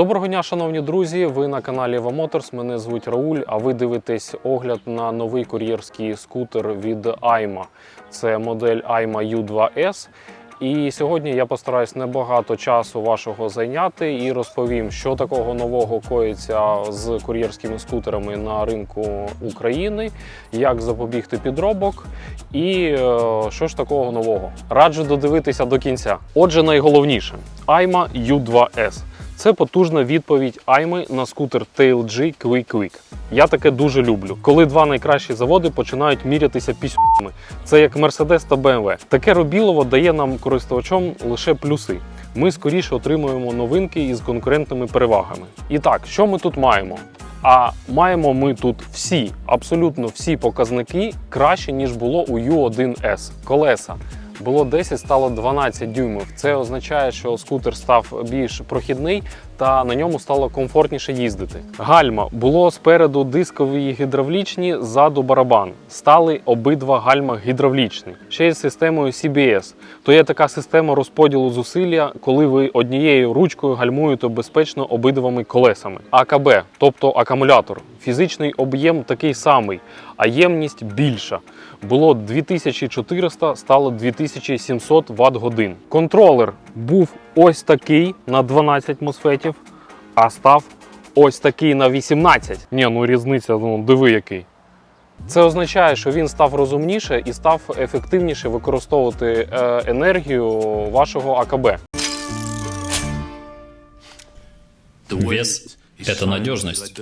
Доброго дня, шановні друзі. Ви на каналі Motors. Мене звуть Рауль. А ви дивитесь огляд на новий кур'єрський скутер від Ayma. Це модель Ayma U2S. І сьогодні я постараюсь небагато часу вашого зайняти і розповім, що такого нового коїться з кур'єрськими скутерами на ринку України, як запобігти підробок і е, що ж такого нового. Раджу додивитися до кінця. Отже, найголовніше Ayma U2S. Це потужна відповідь Айми на скутер TLG Quick Quick. Я таке дуже люблю. Коли два найкращі заводи починають мірятися пісюми. Це як Mercedes та BMW. Таке робілово дає нам користувачам лише плюси. Ми скоріше отримуємо новинки із конкурентними перевагами. І так, що ми тут маємо? А маємо ми тут всі, абсолютно всі показники краще, ніж було у U1S. Колеса було 10, стало 12 дюймів. Це означає, що скутер став більш прохідний та на ньому стало комфортніше їздити. Гальма було спереду дискові гідравлічні, ззаду барабан. Стали обидва гальма гідравлічні. Ще з системою CBS. То є така система розподілу зусилля, коли ви однією ручкою гальмуєте безпечно обидвами колесами. АКБ, тобто акумулятор. Фізичний об'єм такий самий, а ємність більша. Було 2400, стало 2700 Вт годин. Контролер був ось такий на 12 мосфетів, а став ось такий на 18. Ні, ну різниця, ну диви який. Це означає, що він став розумніше і став ефективніше використовувати е, енергію вашого АКБ. Вес – это надежность.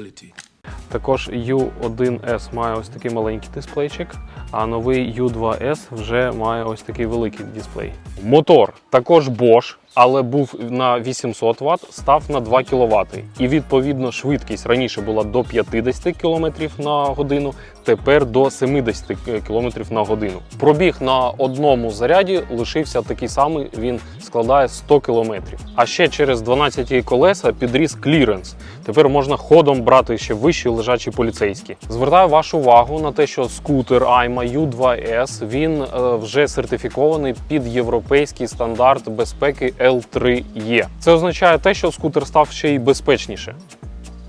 Також U1S має ось такий маленький дисплейчик, а новий U2S вже має ось такий великий дисплей. Мотор також Bosch, але був на 800 Вт, став на 2 кВт. І відповідно швидкість раніше була до 50 км на годину, тепер до 70 км на годину. Пробіг на одному заряді лишився такий самий, він складає 100 км. А ще через 12 колеса підріс кліренс. Тепер можна ходом брати ще вищі лежачі поліцейські. Звертаю вашу увагу на те, що скутер Ayma U2S він е, вже сертифікований під європейський стандарт безпеки L3E. Це означає те, що скутер став ще й безпечніше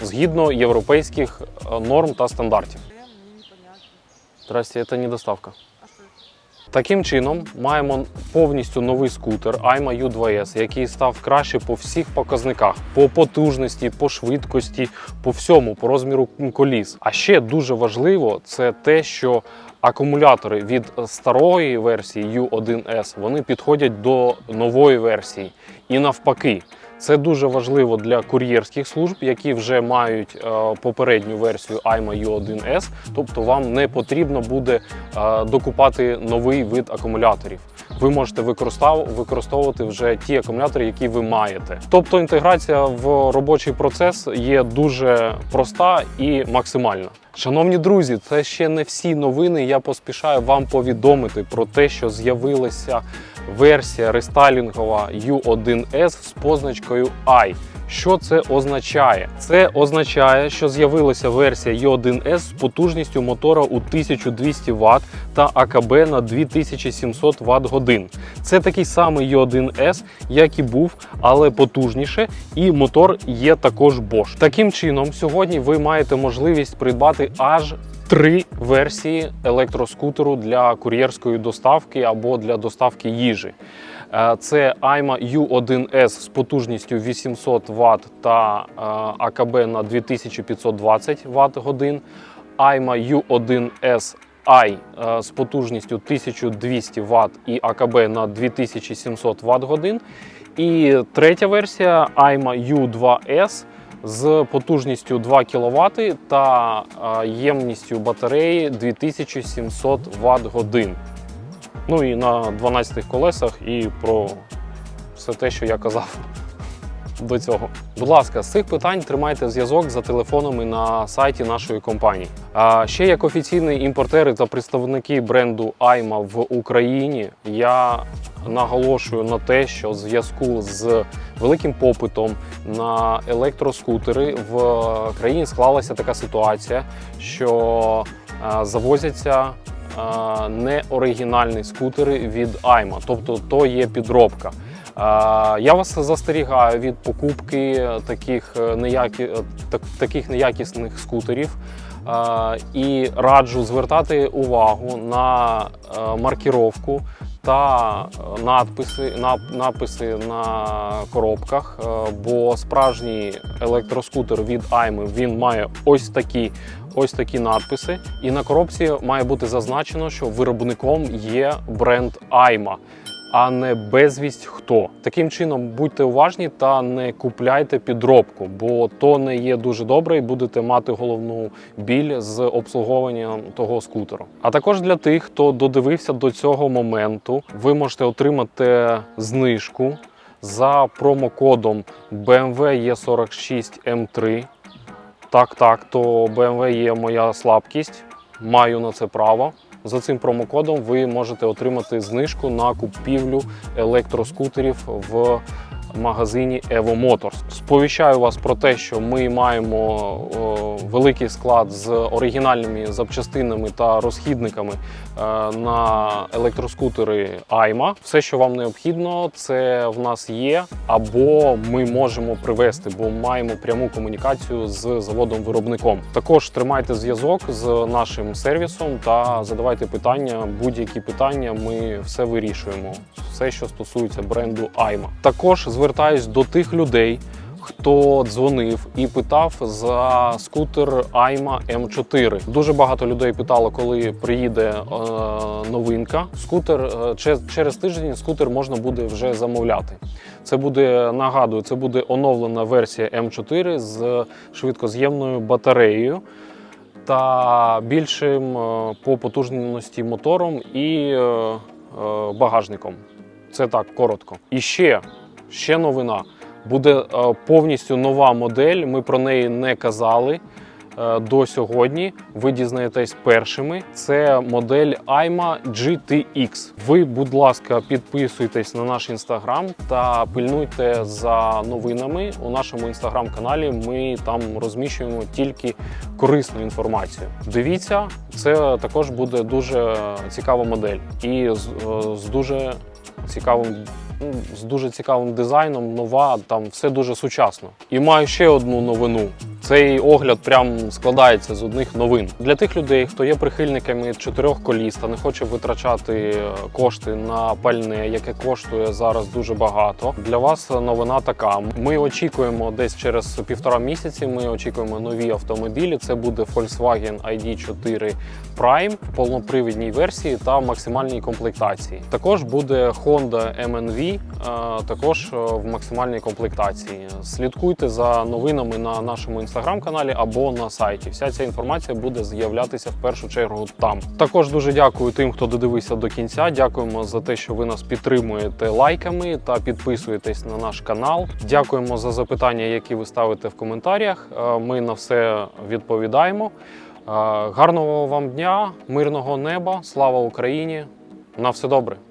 згідно європейських е, норм та стандартів. Здрасте, це не доставка. Таким чином, маємо повністю новий скутер Ayma U2S, який став краще по всіх показниках: по потужності, по швидкості, по всьому, по розміру коліс. А ще дуже важливо це те, що акумулятори від старої версії U1S вони підходять до нової версії і навпаки. Це дуже важливо для кур'єрських служб, які вже мають е, попередню версію Ayma U1S, тобто вам не потрібно буде е, докупати новий вид акумуляторів. Ви можете використовувати вже ті акумулятори, які ви маєте. Тобто інтеграція в робочий процес є дуже проста і максимальна. Шановні друзі, це ще не всі новини. Я поспішаю вам повідомити про те, що з'явилася версія рестайлінгова U1S з позначкою I. Що це означає? Це означає, що з'явилася версія U1S з потужністю мотора у 1200 Вт та АКБ на 2700 Вт годин. Це такий самий U1S, як і був, але потужніше, і мотор є також Bosch. Таким чином, сьогодні ви маєте можливість придбати аж три версії електроскутеру для кур'єрської доставки або для доставки їжі. Е, Це Ayma U1S з потужністю 800 Вт та е, АКБ на 2520 Вт годин. Ayma U1S I е, з потужністю 1200 Вт і АКБ на 2700 Вт годин. І третя версія Ayma U2S з потужністю 2 кВт та ємністю батареї 2700 Вт годин. Ну і на 12 колесах, і про все те, що я казав до цього. Будь ласка, з цих питань тримайте зв'язок за телефонами на сайті нашої компанії. А ще як офіційний імпортери та представники бренду Ayma в Україні, я наголошую на те, що в зв'язку з великим попитом на електроскутери в країні склалася така ситуація, що е, завозяться е, неоригінальні скутери від Ayma, тобто то є підробка. Я вас застерігаю від покупки таких, е, неякі, е, так- таких неякісних скутерів. І раджу звертати увагу на е, маркіровку та надписи, написи на коробках, бо справжній електроскутер від Айми він має ось такі, ось такі надписи. І на коробці має бути зазначено, що виробником є бренд Айма. А не безвість хто. Таким чином будьте уважні та не купляйте підробку, бо то не є дуже добре і будете мати головну біль з обслуговуванням того скутеру. А також для тих, хто додивився до цього моменту, ви можете отримати знижку за промокодом BMW E46 M3. Так, так, то BMW є моя слабкість, маю на це право. За цим промокодом ви можете отримати знижку на купівлю електроскутерів в магазині Evo Motors. Сповіщаю вас про те, що ми маємо великий склад з оригінальними запчастинами та розхідниками е, на електроскутери Айма. Все, що вам необхідно, це в нас є, або ми можемо привезти, бо маємо пряму комунікацію з заводом-виробником. Також тримайте зв'язок з нашим сервісом та задавайте питання. Будь-які питання ми все вирішуємо. Все, що стосується бренду Айма. Також звертаюсь до тих людей. Хто дзвонив і питав за скутер Айма М4. Дуже багато людей питало, коли приїде е, новинка. Скутер е, че- через тиждень скутер можна буде вже замовляти. Це буде нагадую, це буде оновлена версія М4 з швидкоз'ємною батареєю та більшим е, по потужності мотором і е, е, багажником. Це так коротко. І ще, ще новина. Буде е, повністю нова модель. Ми про неї не казали е, до сьогодні. Ви дізнаєтесь першими. Це модель AIMA GTX. Ви, будь ласка, підписуйтесь на наш інстаграм та пильнуйте за новинами у нашому інстаграм-каналі. Ми там розміщуємо тільки корисну інформацію. Дивіться, це також буде дуже цікава модель і з, е, з дуже цікавим. Ну, З дуже цікавим дизайном, нова, там все дуже сучасно. І маю ще одну новину. Цей огляд прям складається з одних новин для тих людей, хто є прихильниками чотирьох коліс та не хоче витрачати е, кошти на пальне, яке коштує зараз дуже багато. Для вас новина така: ми очікуємо десь через півтора місяці. Ми очікуємо нові автомобілі. Це буде Volkswagen ID4 Prime в повнопривідній версії та максимальній комплектації. Також буде Honda MNV, е, також е, в максимальній комплектації. Слідкуйте за новинами на нашому інстаграм-каналі або на сайті. Вся ця інформація буде з'являтися в першу чергу там. Також дуже дякую тим, хто додивився до кінця. Дякуємо за те, що ви нас підтримуєте лайками та підписуєтесь на наш канал. Дякуємо за запитання, які ви ставите в коментарях. Е, Ми на все відповідаємо. Е, Гарного вам дня, мирного неба, слава Україні! На все добре!